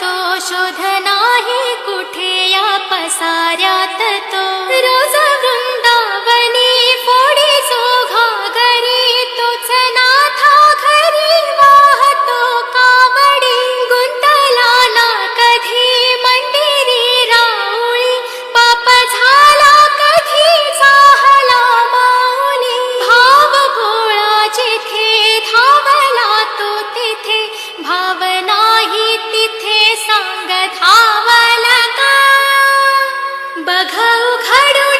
তো শোধ নাহি तिथे सांग धावला का बघ घडू